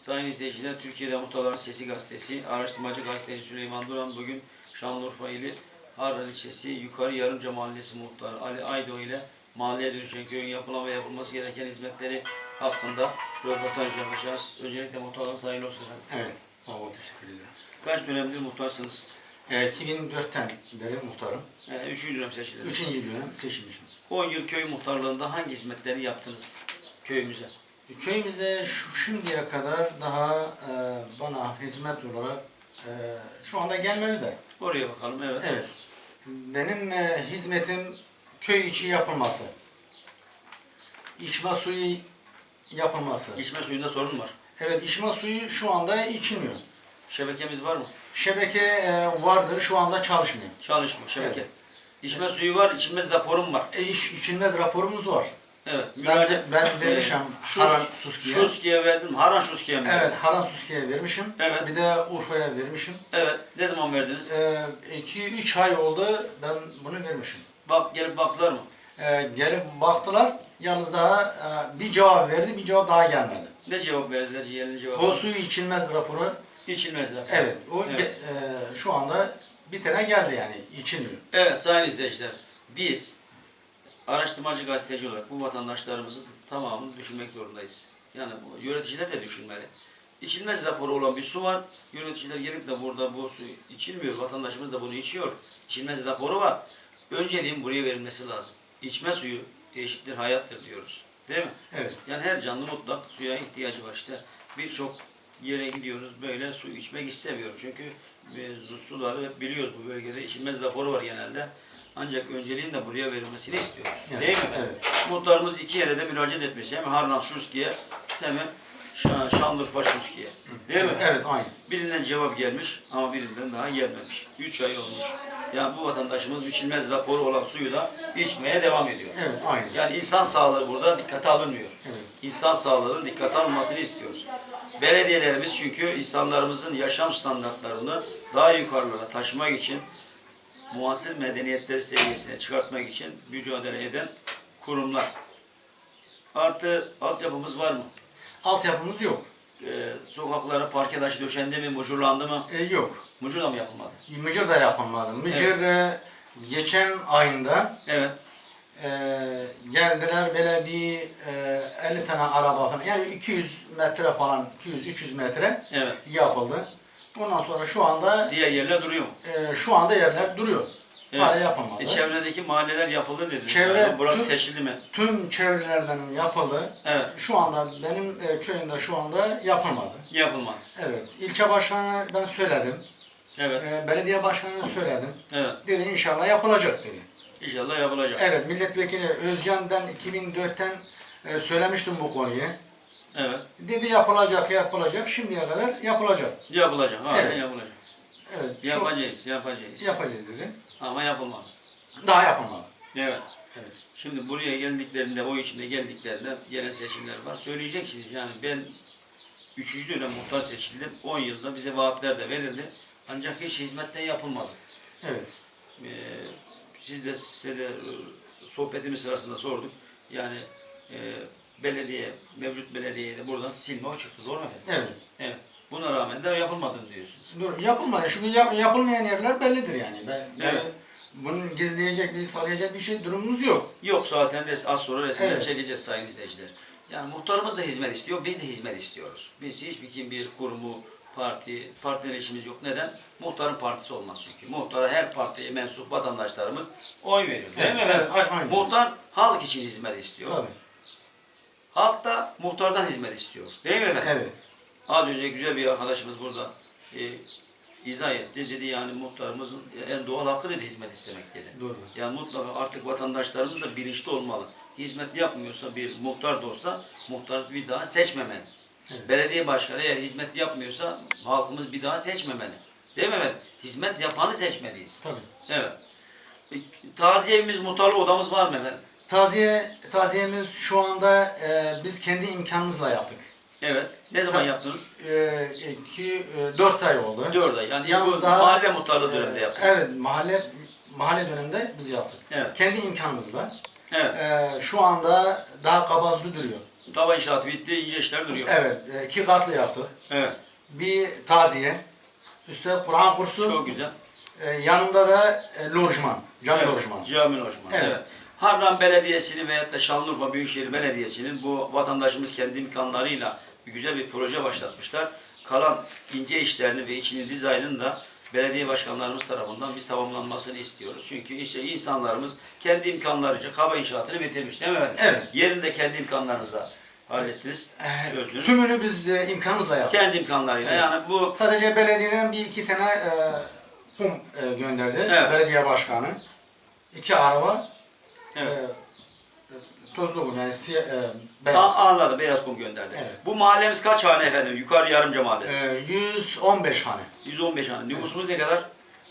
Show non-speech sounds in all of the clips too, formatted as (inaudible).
Sayın izleyiciler, Türkiye'de Muhtarların Sesi Gazetesi, araştırmacı gazeteci Süleyman Duran bugün Şanlıurfa ili Harran ilçesi Yukarı Yarımca Mahallesi muhtarı Ali Aydo ile mahalleye dönüşen köyün yapılan ve yapılması gereken hizmetleri hakkında röportaj yapacağız. Öncelikle muhtarların sayılı olsun efendim. Evet, sağ ol, teşekkür ederim. Kaç dönemdir muhtarsınız? Ee, 2004'ten beri muhtarım. Ee, üçüncü dönem seçildiniz. Üçüncü dönem seçilmişim. 10 yıl köy muhtarlığında hangi hizmetleri yaptınız köyümüze? Köyümüze şu, şimdiye kadar daha e, bana hizmet olarak e, şu anda gelmedi de. Oraya bakalım, evet. Evet, benim e, hizmetim köy içi yapılması. İçme suyu yapılması. İçme suyunda sorun var. Evet, içme suyu şu anda içilmiyor. Şebekemiz var mı? Şebeke e, vardır, şu anda çalışmıyor. Çalışmıyor şebeke. Evet. İçme suyu var, içmez raporum var. E, iç, içilmez raporumuz var. Evet. Ben, ben vermişim Şus, Haran Suski'ye. Şuski'ye verdim. Haran Şuski'ye mi? Evet? Haran Suski'ye vermişim. Evet. Bir de Urfa'ya vermişim. Evet. Ne zaman verdiniz? 2-3 ay oldu ben bunu vermişim. Bak gelip baktılar mı? Ee, gelip baktılar, yalnız daha e, bir cevap verdi, bir cevap daha gelmedi. Ne cevap verdiler? Ciğerin cevabı. O suyu içilmez raporu, İçilmez rapor. evet, o Evet. e, şu anda bir tane geldi yani, içilmiyor. Evet sayın izleyiciler. Biz araştırmacı gazeteci olarak bu vatandaşlarımızın tamamını düşünmek zorundayız. Yani bu yöneticiler de düşünmeli. İçilmez raporu olan bir su var. Yöneticiler gelip de burada bu su içilmiyor. Vatandaşımız da bunu içiyor. İçilmez raporu var. Önceliğin buraya verilmesi lazım. İçme suyu eşittir hayattır diyoruz. Değil mi? Evet, Yani her canlı mutlak suya ihtiyacı var işte. Birçok yere gidiyoruz böyle su içmek istemiyorum. Çünkü e, suları biliyoruz bu bölgede içilmez raporu var genelde. Ancak önceliğin de buraya verilmesini istiyoruz. Evet, Değil mi? efendim? Muhtarımız iki yere de müracaat etmiş. Hem Harlan Şuski'ye hem Şanlıurfa Şuski'ye. Değil mi? evet, aynı. Birinden cevap gelmiş ama birinden daha gelmemiş. Üç ay olmuş. Yani bu vatandaşımız içilmez raporu olan suyu da içmeye devam ediyor. Evet, aynı. Yani insan sağlığı burada dikkate alınmıyor. Evet. İnsan sağlığının dikkate alınmasını istiyoruz. Belediyelerimiz çünkü insanlarımızın yaşam standartlarını daha yukarılara taşımak için muasır medeniyetleri seviyesine çıkartmak için mücadele eden kurumlar. Artı altyapımız var mı? Altyapımız yok. Ee, sokaklara parke taşı döşendi mi, mucurlandı mı? E, yok. Mucur da mı yapılmadı? Mücür de yapılmadı. Mücür e, geçen ayında Evet. e, geldiler böyle bir e, 50 tane araba falan yani 200 metre falan 200-300 metre Evet. yapıldı. Ondan sonra şu anda Diğer yerler duruyor mu? e, şu anda yerler duruyor. Evet. Hala yapılmadı. E, çevredeki mahalleler yapıldı dediniz. Çevre- Yani burası tüm- seçildi mi? Tüm çevrelerden yapıldı. Evet. Şu anda benim e, köyümde şu anda yapılmadı. Yapılmadı. Evet. İlçe başkanına ben söyledim. Evet. E, belediye başkanına söyledim. Evet. Dedi inşallah yapılacak dedi. İnşallah yapılacak. Evet milletvekili Özcan'dan 2004'ten e, söylemiştim bu konuyu. Evet. Dedi yapılacak yapılacak şimdiye kadar yapılacak. Yapılacak. Hala Evet. yapılacak. Evet. Yapacağız, yapacağız. yapacağız dedi. Ama yapılmadı. Daha yapılmadı. Evet. Evet. Şimdi buraya geldiklerinde, o içinde geldiklerinde yerel seçimler var. Söyleyeceksiniz yani ben üçüncü dönem muhtar seçildim. 10 yılda bize vaatler de verildi. Ancak hiç hizmetten yapılmadı. Evet. Ee, siz de size de e, sohbetimiz sırasında sorduk. Yani e, belediye, mevcut belediyeye de buradan silme o çıktı. Doğru mu efendim? Evet. Evet. Buna rağmen de yapılmadığını diyorsunuz. Dur yapılmadı. Çünkü yap- yapılmayan yerler bellidir yani. Ben, Evet. bunun gizleyecek bir saklayacak bir şey durumumuz yok. Yok zaten res- az sonra resimleri Evet. çekeceğiz sayın izleyiciler. Yani muhtarımız da hizmet istiyor, biz de hizmet istiyoruz. Biz hiçbir kim bir kurumu, parti, partiden işimiz yok. Neden? Muhtarın partisi olmaz çünkü. Muhtara her partiye mensup vatandaşlarımız oy veriyor. Değil Evet, mi evet, aynen. Muhtar halk için hizmet istiyor. Tabii. Halk da muhtardan hizmet istiyor. Değil mi efendim? Evet. Az önce güzel bir arkadaşımız burada e, izah etti. Dedi yani muhtarımızın en doğal hakkı dedi hizmet istemek dedi. Doğru. Yani mutlaka artık vatandaşlarımız da bilinçli olmalı. Hizmet yapmıyorsa bir muhtar da olsa muhtar bir daha seçmemeli. Evet. Belediye başkanı eğer hizmet yapmıyorsa halkımız bir daha seçmemeli. Değil mi efendim? Hizmet yapanı seçmeliyiz. Tabii. Evet. E, Taziye evimiz, muhtarlık odamız var mı efendim? Taziye, taziyemiz şu anda e, biz kendi imkanımızla yaptık. Evet. Ne zaman Ta- yaptınız? E, iki, e, dört ay oldu. Dört ay. Yani Yalnız bu daha- mahalle muhtarlığı döneminde E, yaptınız. Evet, mahalle mahalle döneminde biz yaptık. Evet. Kendi imkanımızla. Evet. E, şu anda daha kabazlı duruyor. Kaba inşaatı bitti, ince işler duruyor. Evet, e, iki katlı yaptık. Evet. Bir taziye, üstte Kur'an kursu, Çok güzel. e, yanında da e, lojman, cami Evet, lojmanı. Cami lojmanı. Evet. Evet. Harran Belediyesi'nin veyahut da Şanlıurfa Büyükşehir Belediyesi'nin bu vatandaşımız kendi imkanlarıyla güzel bir proje başlatmışlar. Kalan ince işlerini ve içinin dizaynını da belediye başkanlarımız tarafından biz tamamlanmasını istiyoruz. Çünkü işte insanlarımız kendi imkanlarınca kaba inşaatını bitirmiş değil mi efendim? Evet. Yerinde kendi imkanlarınızla hallettiniz sözünü. tümünü biz e, imkanımızla yaptık. Kendi imkanlarıyla Evet. yani bu Sadece belediyeden bir iki tane e, kum e, gönderdi. Evet. Belediye başkanı. İki araba. Evet. E, tozlu kum yani siyah, e, A- beyaz. anladım beyaz kum gönderdi. Evet. Bu mahallemiz kaç hane efendim? Yukarı Yarımca Mahallesi. E, 115 hane. 115 hane. Nüfusumuz ne kadar?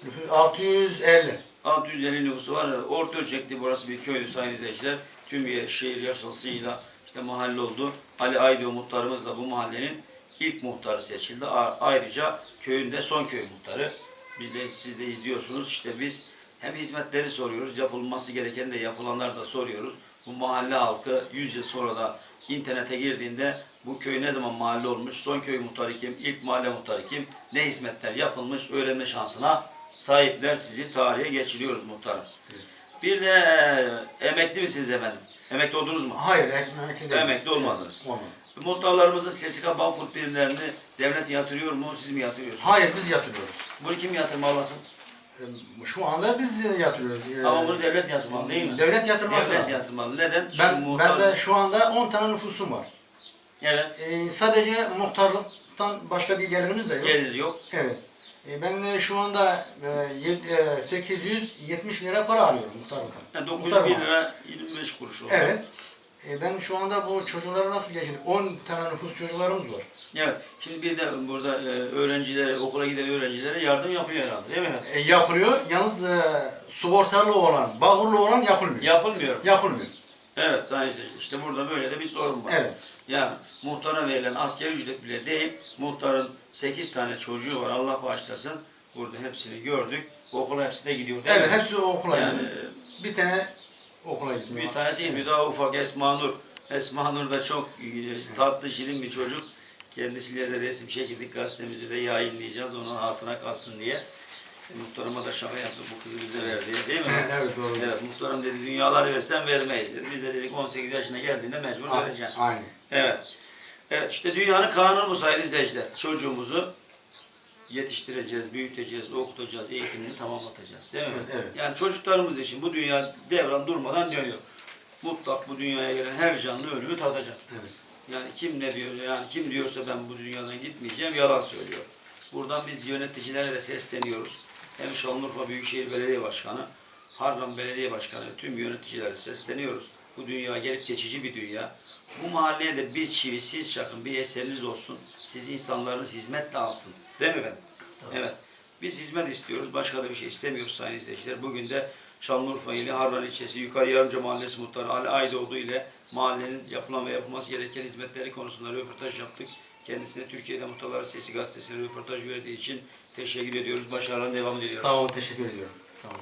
Nüfus 650. 650 nüfusu var. Orta ölçekli burası bir köydü sayın izleyiciler. Tüm bir şehir yaşasıyla işte mahalle oldu. Ali Aydo muhtarımız da bu mahallenin ilk muhtarı seçildi. A- Ayrıca köyün de son köy muhtarı. Biz de siz de izliyorsunuz. İşte biz hem hizmetleri soruyoruz, yapılması gereken de yapılanlar da soruyoruz. Bu mahalle halkı 100 yıl sonra da internete girdiğinde bu köy ne zaman mahalle olmuş, son köy muhtarı kim, ilk mahalle muhtarı kim, ne hizmetler yapılmış öğrenme şansına sahipler sizi tarihe geçiriyoruz muhtarım. Bir de e, emekli misiniz efendim? Emekli oldunuz mu? Hayır, emekli değil. Emekli olmadınız. Olmadı. Muhtarlarımızın SSK Bağkur primlerini devlet yatırıyor mu, siz mi yatırıyorsunuz? Hayır, biz yatırıyoruz. Bunu kim yatırmalısı? Şu anda biz yatırıyoruz. E, Ama bunu devlet yatırmalı değil mi? Devlet yatırması Devlet lazım. yatırmalı. Neden? Çünkü Ben, muhtar- ben de şu anda 10 tane nüfusum var. Evet. E, sadece muhtarlıktan başka bir gelirimiz de yok. Gelir yok. Evet. E, ben de şu anda e, yed- e, 870 lira para alıyorum muhtarlıktan. Yani 9 Muhtar bin maaşı. lira 25 kuruş oldu. Evet. E, ben şu anda bu çocukları nasıl geçiniyorum? 10 tane nüfus çocuklarımız var. Evet. Şimdi bir de burada e, öğrencilere, okula giden öğrencilere yardım yapıyor herhalde değil mi? E, yapılıyor. Yalnız e, sigortalı olan, bağırlı olan yapılmıyor. Yapılmıyor. Yapılmıyor. Evet sayın seyirciler. İşte burada böyle de bir sorun var. Evet. Yani muhtara verilen asker ücret bile değil, muhtarın 8 tane çocuğu var Allah bağışlasın. Burada hepsini gördük. Okula hepsi de gidiyor değil Evet, mi? hepsi okula Yani gidiyor. Bir tane okula gitmiyor. bir tanesi bir daha ufak Esma Nur. Esma Nur da çok e, tatlı, şirin bir çocuk. Kendisiyle de resim çekildik gazetemizde de yayınlayacağız. Onun hatına kalsın diye. E, muhtarıma da şaka yaptık bu kızı bize ver diye değil mi? (laughs) evet, doğru. Evet muhtarım dedi dünyaları versen vermeyiz dedi. Biz de dedik 18 yaşına geldiğinde mecbur A- vereceksin. Aynen. Evet. Evet işte dünyanın kanunu bu sayın izleyiciler. Çocuğumuzu yetiştireceğiz, büyüteceğiz, okutacağız, eğitimini tamamlatacağız. Değil mi? Evet. Yani çocuklarımız için bu dünya devran durmadan dönüyor. Mutlak bu dünyaya gelen her canlı ölümü tadacak. Evet. Yani kim ne diyor, yani kim diyorsa ben bu dünyadan gitmeyeceğim yalan söylüyor. Buradan biz yöneticilere de sesleniyoruz. Hem Şanlıurfa Büyükşehir Belediye Başkanı, Harran Belediye Başkanı, tüm yöneticilere sesleniyoruz. Bu dünya gelip geçici bir dünya. Bu mahalleye de bir çivi siz çakın, bir eseriniz olsun. Siz insanlarınız hizmetle alsın. Değil mi efendim? Evet. Biz hizmet istiyoruz. Başka da bir şey istemiyoruz sayın izleyiciler. Bugün de Şanlıurfa ili Harran ilçesi Yukarı Yarımca Mahallesi Muhtarı Ali Aydoğdu ile mahallenin yapılan ve yapılması gereken hizmetleri konusunda röportaj yaptık. Kendisine Türkiye'de Muhtarlar Sesi gazetesine röportaj verdiği için teşekkür ediyoruz. Başarılar devam ediyoruz. Sağ olun, teşekkür ediyorum. Sağ olun.